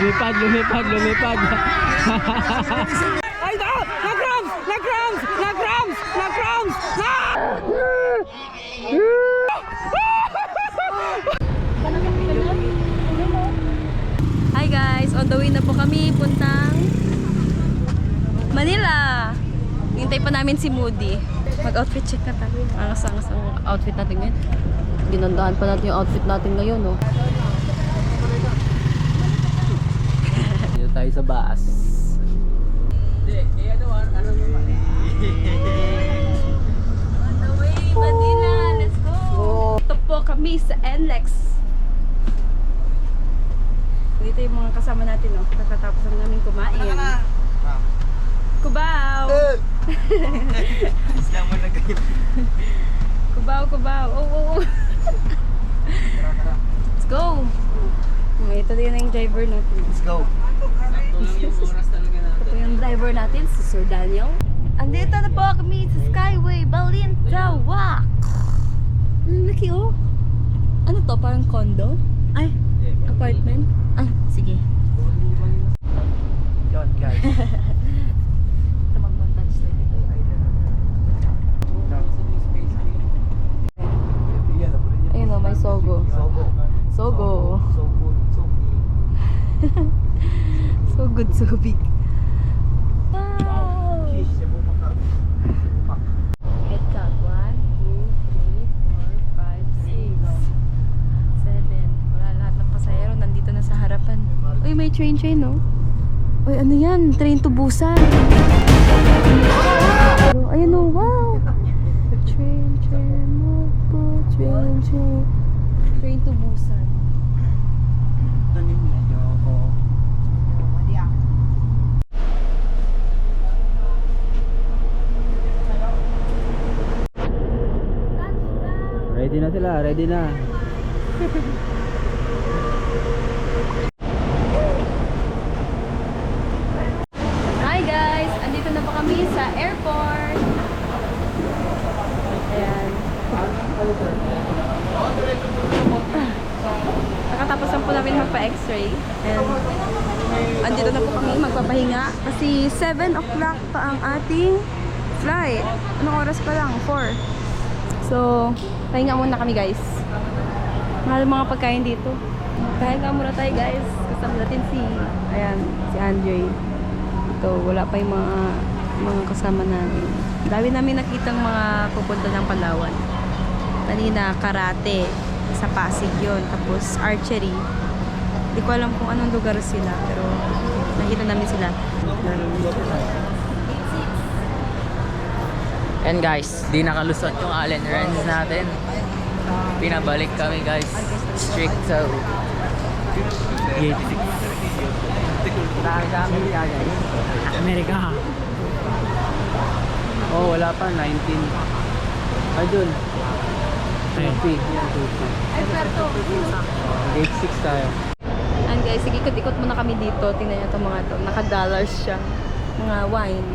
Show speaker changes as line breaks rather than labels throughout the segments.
lumipad, lumipad, lumipad.
Ay, na! Nag-crumbs! Nag-crumbs! Nag-crumbs! Nag-crumbs! Na!
Hi guys, on the way na po kami puntang Manila. Hintay pa namin si Moody. Mag-outfit check na tayo. Angas-angas ang outfit natin ngayon. Ginandahan pa natin yung outfit natin ngayon, no?
Dito tayo sa bus.
On the way, Manila. Let's go! Ito po kami sa NLEX. Dito yung mga kasama natin, no? Kakatapos lang namin kumain. Kubaw! kubaw, kubaw. Oh, oh, oh. Let's go! Oh, ito din yung driver natin.
Let's go.
Ito yung driver natin, si Sir Daniel. Andito na po kami sa Skyway Balintawak. Laki oh. Ano to? Parang condo? Ay, apartment? Ah, sige.
Yun, guys.
Ito mag-montage tayo dito. Ayun oh, may sogo. Sogo. So good, so big. Wow! Head count. 1, 2, 3, 4, 5, 6, 7. Wala lahat ng pasahero. Nandito na sa harapan. Uy, may train train, no? Uy, ano yan? Train to Busan. Oh, wow! Train, train, magpo, train, train. Train to Busan.
Ready na sila, ready na.
Hi guys! Andito na po kami sa airport. Ayan. Nakatapos lang po namin magpa-x-ray. And andito na po kami magpapahinga. Kasi 7 o'clock pa ang ating flight. Anong oras pa lang? 4. So, pahinga muna kami guys. Mahal mga pagkain dito. Pahinga muna tayo guys. Kasama natin si, ayan, si Andre. Ito, wala pa yung mga, mga kasama namin. Dami namin nakitang mga pupunta ng Palawan. Kanina, karate. Sa Pasig yun. Tapos, archery. Hindi ko alam kung anong lugar sila. Pero, nakita namin sila.
And guys, di nakalusot yung Allen Renz natin. Pinabalik kami guys. Strict so. Gate 6. Dami sa Amerika guys. Amerika. Oh, wala pa. 19. Ay, dun. 20. Yan, 20.
Ay, Puerto.
Gate 6 tayo.
Guys, sige, ikot-ikot muna kami dito. Tingnan nyo itong mga to. Naka-dollars siya. Mga wine.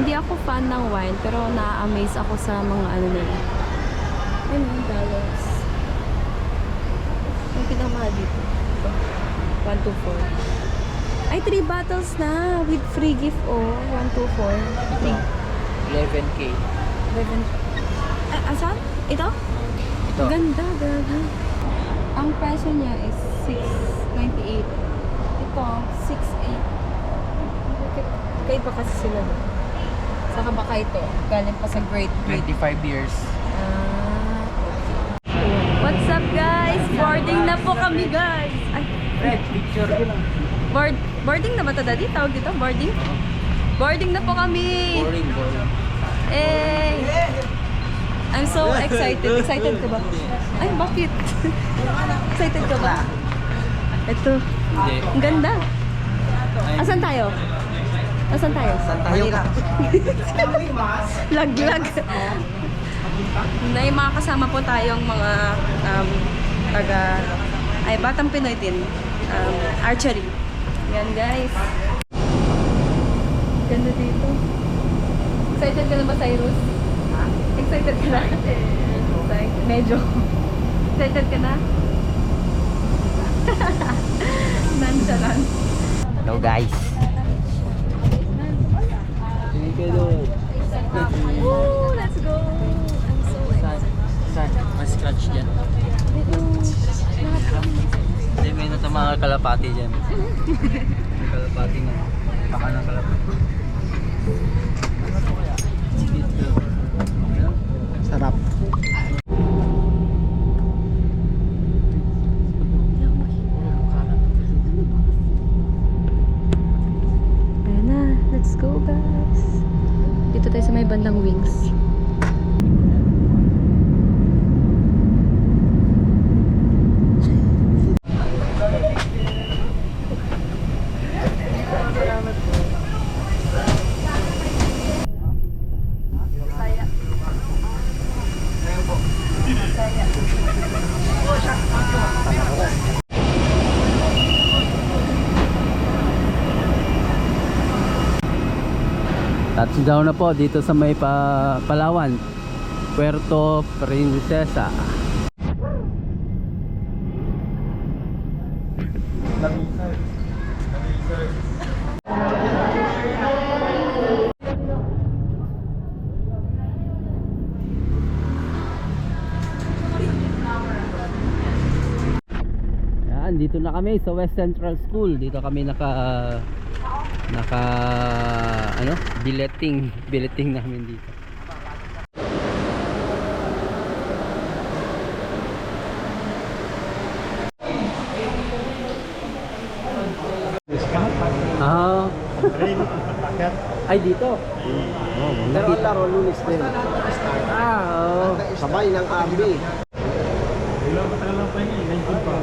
Hindi ako fan ng wine, pero na-amaze ako sa mga ano nila. Ayun, dollars. Ang pinakamahal dito. Ito. 1, 2, 4. Ay, 3 bottles na with free gift, oh. 1, 2, 4. Free.
11k.
11. Ah, asan? Ito?
Ito.
Ganda, gabi. Ang presyo niya is 698. Ito, 68. Kaya pa kasi sila doon. Saka baka ito, galing pa sa grade grade.
25 years.
Ah, okay. What's up guys? Boarding na po kami guys. Ay,
Red, picture ko lang.
board, boarding na ba ito daddy? Tawag dito, boarding? Boarding na po kami.
Boring, boring.
Eh! I'm so excited. Excited ka ba? Ay, bakit? excited ka ba? Ito.
Hindi.
Ang ganda. Asan tayo? Asan tayo?
Manila.
Laglag. May mga kasama po tayong mga um, taga ay Batang Pinoy din. Um, archery. Yan guys. Ganda dito. Excited ka na ba, Cyrus? Excited ka na? Excited. Medyo. Excited ka na? Nonchalant.
Hello guys.
Woo! Let's go! I'm so excited.
May scratch dyan. Hindi, may nata mga kalapati dyan. Kalapati nga. Baka ng kalapati.
Bandang wings.
Touchdown na po dito sa may pa Palawan. Puerto Princesa. Yan, dito na kami sa West Central School. Dito kami naka naka ano, billeting, billeting namin dito. Ah. Ay dito. Oh, nakita
Laro lunes din.
Ah, oh.
Sabay ng army.
Ilang matagal lang pa yun eh, 19 pa.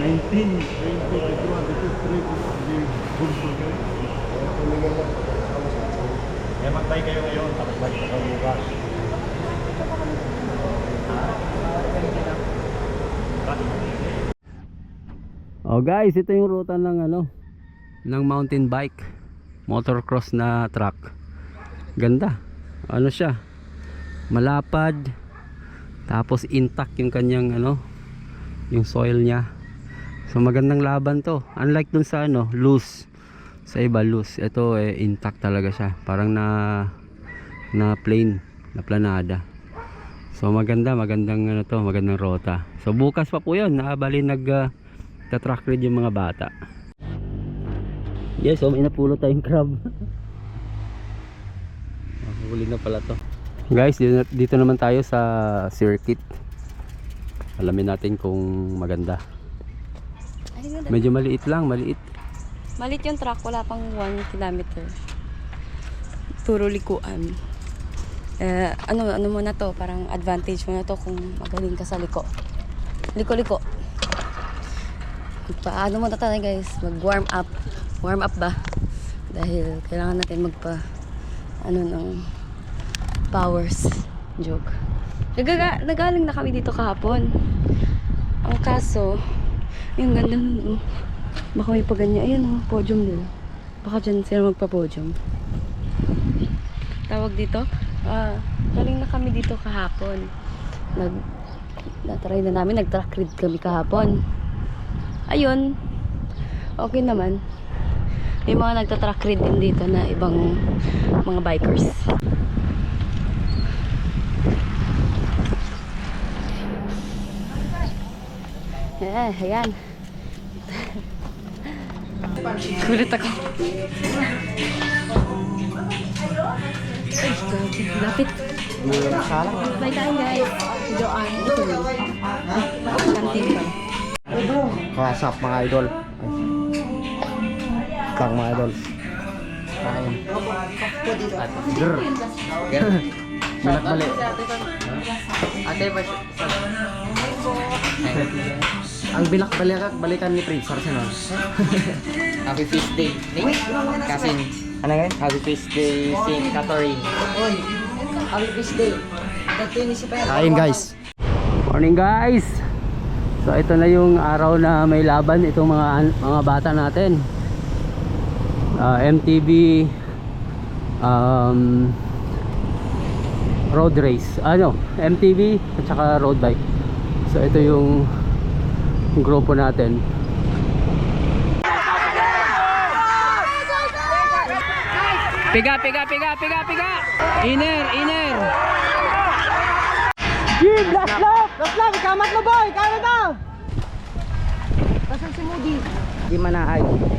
19, 20, 21, 22, 23, 24. Kaya magtay kayo ngayon, balik ka bukas.
Oh guys, ito yung ruta ng ano ng mountain bike motocross na track. Ganda. Ano siya? Malapad. Tapos intact yung kanyang ano yung soil niya. So magandang laban to. Unlike dun sa ano, loose. Sa iba loose. Ito eh intact talaga siya. Parang na na plain, na planada. So maganda, magandang ano to, magandang rota. So bukas pa po 'yon. Nakabali nag uh, track read yung mga bata. Yes, so may napulot tayong crab. Ah, Huli na pala to. Guys, dito, dito naman tayo sa circuit. Alamin natin kung maganda. Medyo maliit lang, maliit.
Malit yung truck, wala pang 1 kilometer. Puro likuan. Eh, ano, ano mo na to, parang advantage mo na to kung magaling ka sa liko. Liko-liko. Paano mo na tayo guys, mag-warm up. Warm up ba? Dahil kailangan natin magpa, ano ng powers. Joke. Nagaga, nagaling na kami dito kahapon. Ang kaso, yung ganda nun, oh. Baka may paganya. Ayan, oh, podium nila. Baka dyan sila magpa-podium. Tawag dito? Ah, galing na kami dito kahapon. Nag, natry na namin, nag-track read kami kahapon. Ayun, okay naman. May mga nagtatrack read din dito na ibang mga bikers. Eh, ayan. Kulit ako. Ay, grabe. Lapit. Bye tayo guys. Joan. Ito yun. Kantin pa.
Kasap mga idol. Kang mga idol. Kain. Grr. Mali.
Ate, ba
Ang bilak balikan, balikan ni Prince Arsenal.
Happy Feast Day. Kasi,
Ano nga?
Happy Feast Day, St. Catherine.
Kain guys.
Morning guys! So ito na yung araw na may laban itong mga mga bata natin. Ah, MTB um, road race. Ano, MTB at saka road bike. So ito yung grupo natin. Piga, piga, piga, piga, piga.
Iner, iner. Jim, last lap. Last lap, ikamat mo boy, ikamat mo. Nasaan si Moody? Di man na ayaw.